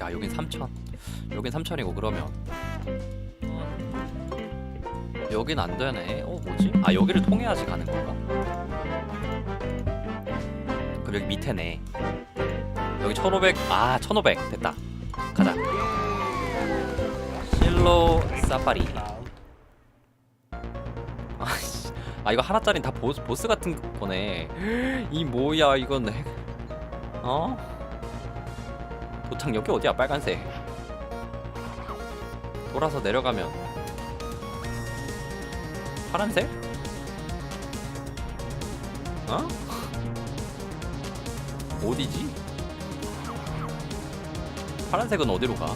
야 여긴 3천. 여긴 3천이고 그러면. 여긴 안 되네. 어 뭐지? 아 여기를 통해야지 가는 건가? 그럼 여기 밑에네. 여기 1500 아 1500 됐다. 가자. 실로 사파리. 아씨. 아 이거 하나짜리는 다 보스, 보스 같은 거네. 이 뭐야 이건 핵- 어? 도착 여기 어디야 빨간색 돌아서 내려가면 파란색? 어? 어디지? 파란색은 어디로 가?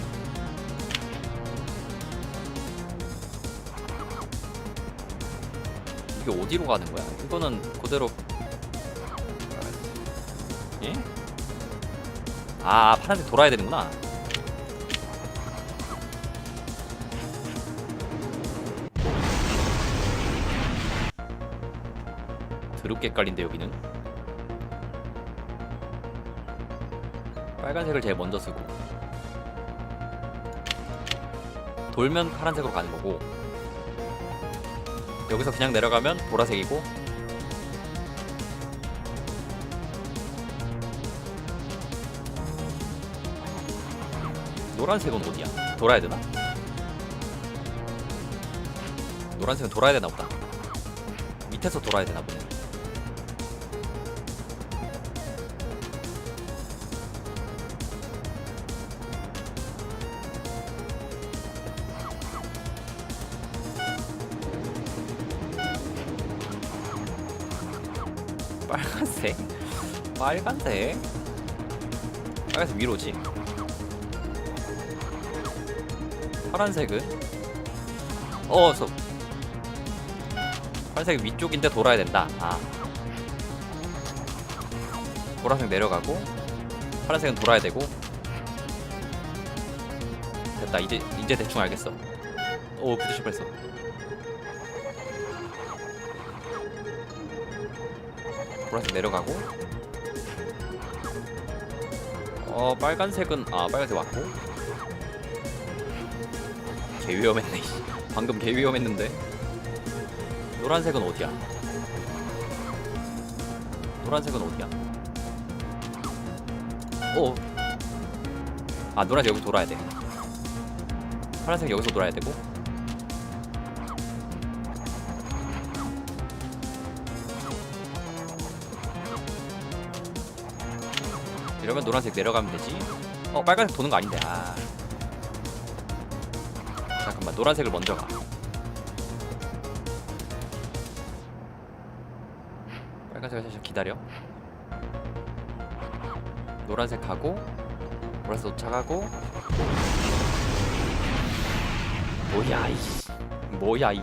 이게 어디로 가는 거야? 이거는 그대로 아 파란색 돌아야 되는구나. 드럽게 헷갈린데 여기는? 빨간색을 제일 먼저 쓰고. 돌면 파란색으로 가는 거고 여기서 그냥 내려가면 보라색이고 노란색은 어디야? 돌아야 되나? 노란색은 돌아야 되나 보다. 밑에서 돌아야 되나 보네. 빨간색? 빨간색? 빨간색 위로지. 파란색은? 어, 서. 파란색 위쪽인데 돌아야 된다. 아. 보라색 내려가고 파란색은 돌아야 되고. 됐다. 이제 이제 대충 알겠어. 오, 부딪힐 뻔했어. 보라색 내려가고. 어, 빨간색은 아, 빨간색 왔고. 개 위험했네. 씨. 방금 개 위험했는데. 노란색은 어디야? 노란색은 어디야? 어. 아 노란색 여기 돌아야 돼. 파란색 여기서 돌아야 되고. 이러면 노란색 내려가면 되지. 어 빨간색 도는 거 아닌데. 아. 잠깐만 노란색을 먼저 가. 빨간색을 살짝 기다려. 노란색 가고 보라색 도착하고 뭐야 이씨 뭐야 이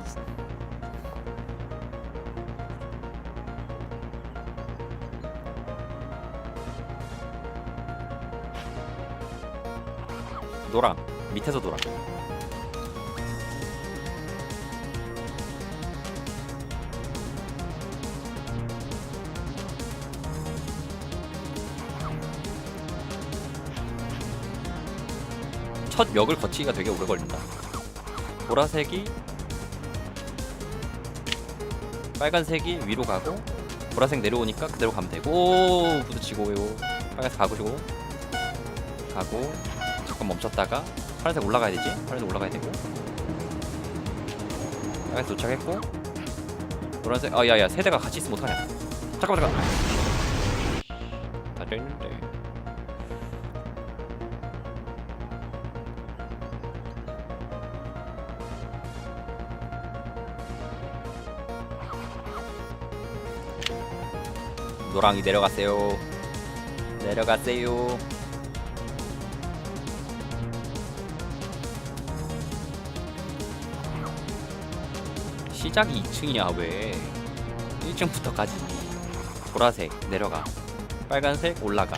노랑 밑에서 노랑 첫 역을 거치기가 되게 오래 걸린다. 보라색이 빨간색이 위로 가고 보라색 내려오니까 그대로 가면 되고 오, 부딪히고요. 빨간색 가고시고 가고 잠깐 멈췄다가 파란색 올라가야 되지? 파란색 올라가야 되고 빨간색 도착했고 노란색 아 야야 세 대가 같이 있으면 어떡하냐? 잠깐만 잠깐. 다 됐는데. 노랑이 내려갔어요. 내려갔어요. 시작이 2층이야 왜? 1층부터 가지. 보라색 내려가. 빨간색 올라가.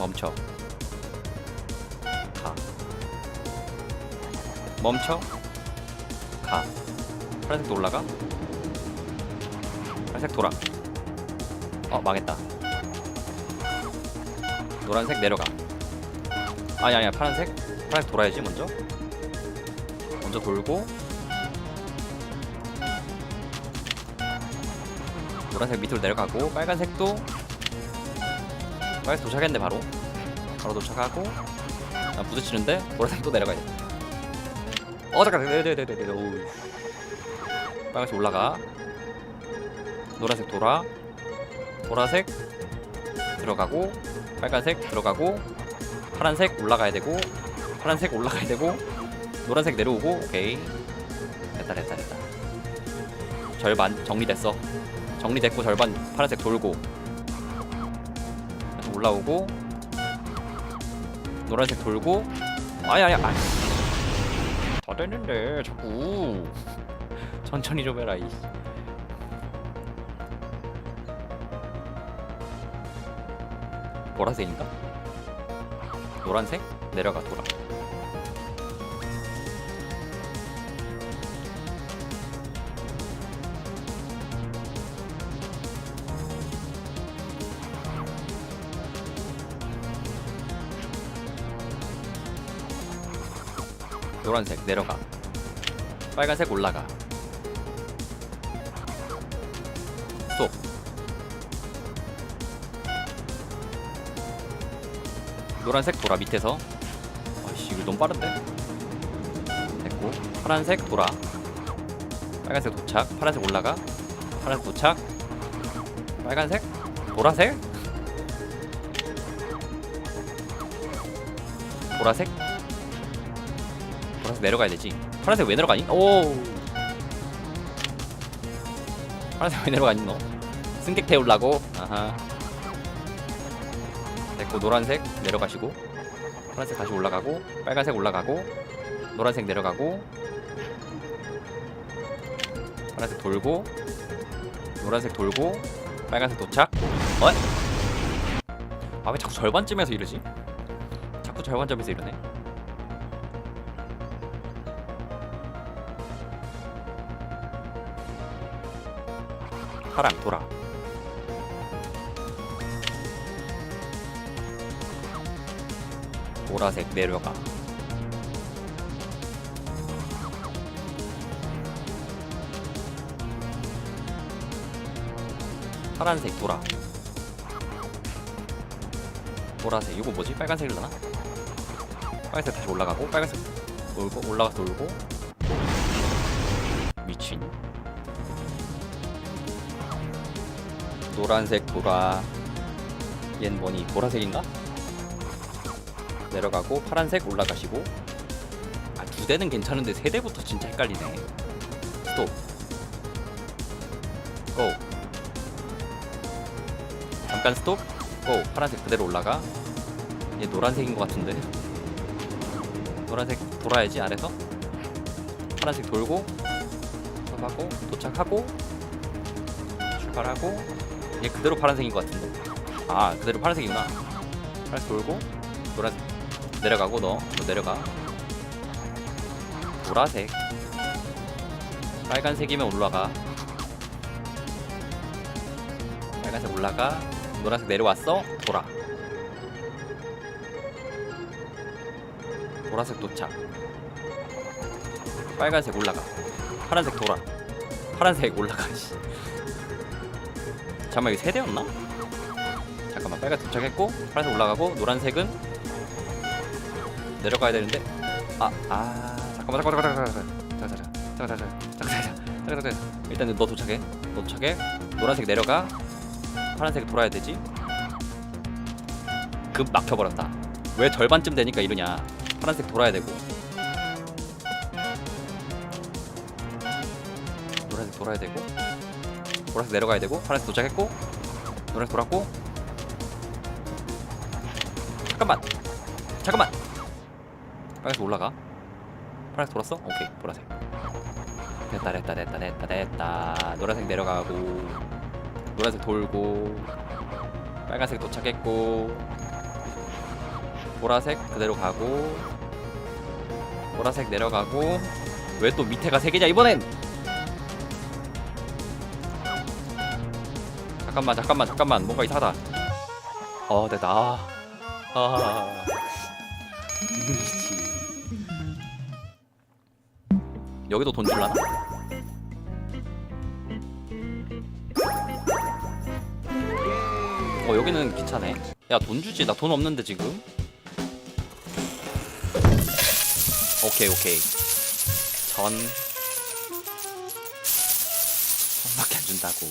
멈춰. 가. 멈춰. 가. 파란색도 올라가. 파란색 돌아. 어 망했다. 노란색 내려가 아니 아니야 파란색 파란색 돌아야지 먼저 먼저 돌고 노란색 밑으로 내려가고 빨간색도 빨간색 도착했네 바로 바로 도착하고 아, 부딪히는데 또 내려가야 돼. 어 잠깐 네네네네네 오우 빨간색 올라가. 노란색 돌아. 보라색 들어가고 빨간색 들어가고 파란색 올라가야 되고 파란색 올라가야 되고 노란색 내려오고 오케이. 됐다 됐다 됐다. 절반 정리됐어. 정리됐고 절반 파란색 돌고. 올라오고 노란색 돌고. 아니 아니 아니 다 됐는데 자꾸 천천히 좀 해라 이 보라색인가? 노란색? 내려가 돌아 노란색 내려가 빨간색 올라가 노란색 돌아 밑에서. 아이씨 이거 너무 빠른데? 됐고 파란색 돌아. 빨간색 도착 파란색 올라가. 파란색 도착. 빨간색 보라색. 보라색. 보라색 내려가야 되지. 파란색 왜 내려가니? 오. 파란색 왜 내려가니 너? 승객 태우려고? 아하 됐고 노란색 내려가시고 파란색 다시 올라가고 빨간색 올라가고 노란색 내려가고 파란색 돌고 노란색 돌고 빨간색 도착 어? 아 왜 자꾸 절반쯤에서 이러지? 자꾸 절반쯤에서 이러네 파랑 돌아 보라색 내려가 파란색 돌아 보라색 이거 뭐지? 빨간색이려나? 빨간색 다시 올라가고 빨간색 돌고 올라가서 돌고 미친 노란색 돌아 얜 뭐니 보라색인가? 내려가고 파란색 올라가시고. 아 두 대는 괜찮은데 세 대부터 진짜 헷갈리네. 스톱 고. 잠깐 스톱. 고. 파란색 그대로 올라가. 얘 노란색인 것 같은데. 노란색 돌아야지 아래서. 파란색 돌고. 스톱하고 도착하고. 출발하고. 얘 그대로 파란색인 것 같은데. 아 그대로 파란색이구나. 파란색 돌고. 노란색 내려가고 너, 너 내려가. 보라색. 빨간색이면 올라가. 빨간색 올라가. 노란색 내려왔어. 돌아. 보라색 도착. 빨간색 올라가. 파란색 돌아. 파란색 올라가. 씨. 잠깐만 이거 세 대였나? 잠깐만 빨간색 도착했고 파란색 올라가고 노란색은 내려가야 되는데 아, 아 잠깐만 잠깐만 잠깐만 잠깐만 잠깐만 잠깐만 잠깐만 잠깐만 잠깐만 일단은 너 도착해 너 도착해 노란색 내려가 파란색 돌아야 되지 급 막혀버렸다 왜 절반쯤 되니까 이러냐 파란색 돌아야 되고 노란색 돌아야 되고 보라색 내려가야 되고 파란색 도착했고 노란색 돌았고 잠깐만 잠깐만 빨간색 올라가? 파란색 돌았어? 오케이 보라색. 됐다 됐다 됐다 됐다 됐다. 노란색 내려가고 노란색 돌고 빨간색 도착했고 보라색 그대로 가고 보라색 내려가고 왜 또 밑에가 세 개냐 이번엔! 잠깐만 잠깐만 잠깐만. 뭔가 이상하다. 어 됐다. 아, 아. 여기도 돈 줄라나? 어 여기는 괜찮네. 야 돈 주지 나 돈 없는데 지금. 오케이 오케이. 전. 천밖에 안 준다고.